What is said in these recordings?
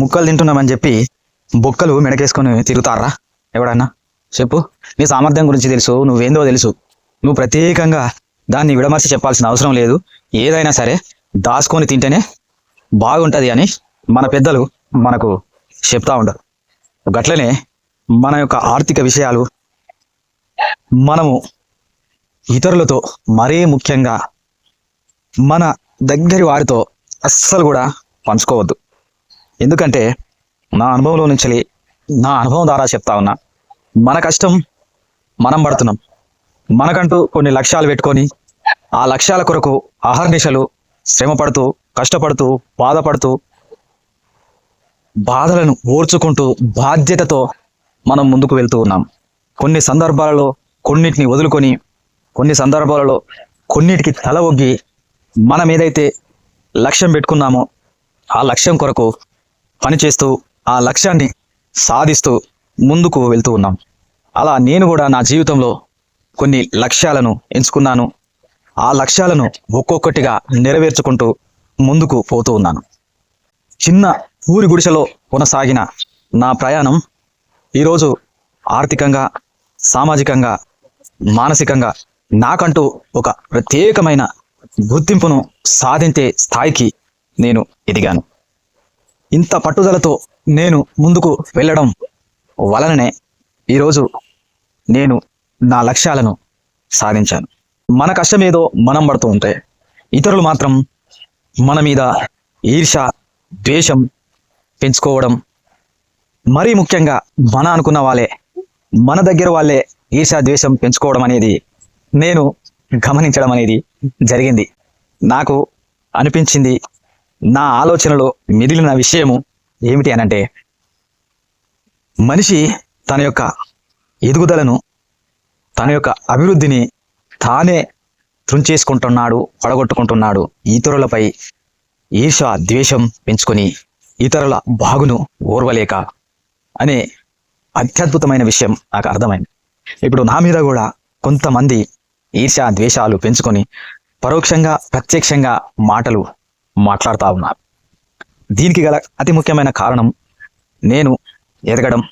ముక్కలు తింటున్నామని చెప్పి బొక్కలు మెడకేసుకొని తిరుగుతారా? ఎవడన్నా? చెప్పు. నీ సామర్థ్యం గురించి తెలుసు నువ్వేందో తెలుసు. నువ్వు ప్రత్యేకంగా దాన్ని విడమర్చి చెప్పాల్సిన అవసరం లేదు. ఏదైనా సరే దాచుకొని తింటేనే బాగుంటుంది అని మన పెద్దలు మనకు చెప్తా ఉండరు గట్లనే మన యొక్క ఆర్థిక విషయాలు మనము ఇతరులతో మరీ ముఖ్యంగా మన దగ్గరి వారితో అస్సలు కూడా పంచుకోవద్దు. ఎందుకంటే నా అనుభవంలో నుంచి నా అనుభవం ద్వారా చెప్తా ఉన్నా మన కష్టం మనం పడుతున్నాం. మనకంటూ కొన్ని లక్ష్యాలు పెట్టుకొని ఆ లక్ష్యాల కొరకు అహర్నిశలు శ్రమ పడుతూ కష్టపడుతూ బాధపడుతూ బాధలను ఓర్చుకుంటూ బాధ్యతతో మనం ముందుకు వెళ్తూ ఉన్నాం. కొన్ని సందర్భాలలో కొన్నిటిని వదులుకొని కొన్ని సందర్భాలలో కొన్నిటికి తల ఒగ్గి మనం ఏదైతే లక్ష్యం పెట్టుకున్నామో ఆ లక్ష్యం కొరకు పనిచేస్తూ ఆ లక్ష్యాన్ని సాధిస్తూ ముందుకు వెళ్తూ ఉన్నాం. అలా నేను కూడా నా జీవితంలో కొన్ని లక్ష్యాలను ఎంచుకున్నాను. ఆ లక్ష్యాలను ఒక్కొక్కటిగా నెరవేర్చుకుంటూ ముందుకు పోతూ ఉన్నాను. చిన్న ఊరి గుడిసెలో కొనసాగిన నా ప్రయాణం ఈరోజు ఆర్థికంగా సామాజికంగా మానసికంగా నాకంటూ ఒక ప్రత్యేకమైన గుర్తింపును సాధించే స్థాయికి నేను ఎదిగాను. ఇంత పట్టుదలతో నేను ముందుకు వెళ్ళడం వలననే ఈరోజు నేను నా లక్ష్యాలను సాధించాను. మన కష్టమేదో మనం పడుతూ ఉంటే ఇతరులు మాత్రం మన మీద ఈర్ష ద్వేషం పెంచుకోవడం మరీ ముఖ్యంగా మన అనుకున్న వాళ్ళే మన దగ్గర వాళ్ళే ఈర్ష ద్వేషం పెంచుకోవడం అనేది నేను గమనించడం అనేది జరిగింది. నాకు అనిపించింది నా ఆలోచనలో మిగిలిన విషయము ఏమిటి అనంటే మనిషి తన యొక్క ఎదుగుదలను తన యొక్క అభివృద్ధిని తానే తృంచేసుకుంటున్నాడు పడగొట్టుకుంటున్నాడు. ఇతరులపై ఈర్ష ద్వేషం పెంచుకొని ఇతరుల బాగును ఓర్వలేక అనే అత్యద్భుతమైన విషయం నాకు అర్థమైంది. ఇప్పుడు నా మీద కూడా కొంతమంది ఈర్ష ద్వేషాలు పెంచుకొని పరోక్షంగా ప్రత్యక్షంగా మాటలు మాట్లాడుతూ ఉన్నారు. దీనికి గల అతి ముఖ్యమైన కారణం నేను ఎదగడం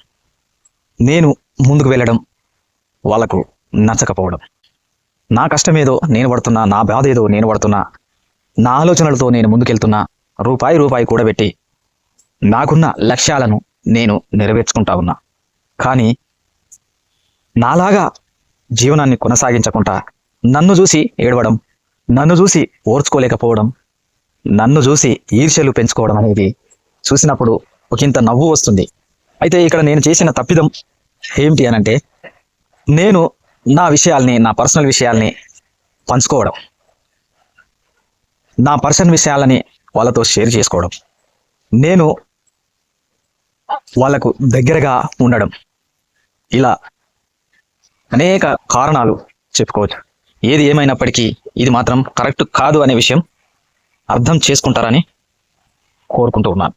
నేను ముందుకు వెళ్ళడం వాళ్ళకు నచ్చకపోవడం. నా కష్టమేదో నేను పడుతున్నా నా బాధ ఏదో నేను పడుతున్నా నా ఆలోచనలతో నేను ముందుకెళ్తున్నా రూపాయి రూపాయి కూడబెట్టి నాకున్న లక్ష్యాలను నేను నెరవేర్చుకుంటా ఉన్నా. కానీ నాలాగా జీవనాన్ని కొనసాగించకుండా నన్ను చూసి ఏడవడం నన్ను చూసి ఓర్చుకోలేకపోవడం నన్ను చూసి ఈర్ష్యలు పెంచుకోవడం అనేది చూసినప్పుడు ఒకంత నవ్వు వస్తుంది. అయితే ఇక్కడ నేను చేసిన తప్పిదం ఏమిటి అనంటే నేను నా విషయాల్ని నా పర్సనల్ విషయాల్ని పంచుకోవడం. నా పర్సనల్ విషయాలని వాళ్ళతో షేర్ చేసుకోవడం. నేను వాళ్ళకు దగ్గరగా ఉండడం. ఇలా అనేక కారణాలు చెప్పుకోవచ్చు. ఏది ఏమైనప్పటికీ ఇది మాత్రం కరెక్ట్ కాదు అనే విషయం అర్థం చేసుకుంటారని కోరుకుంటూ ఉన్నాను.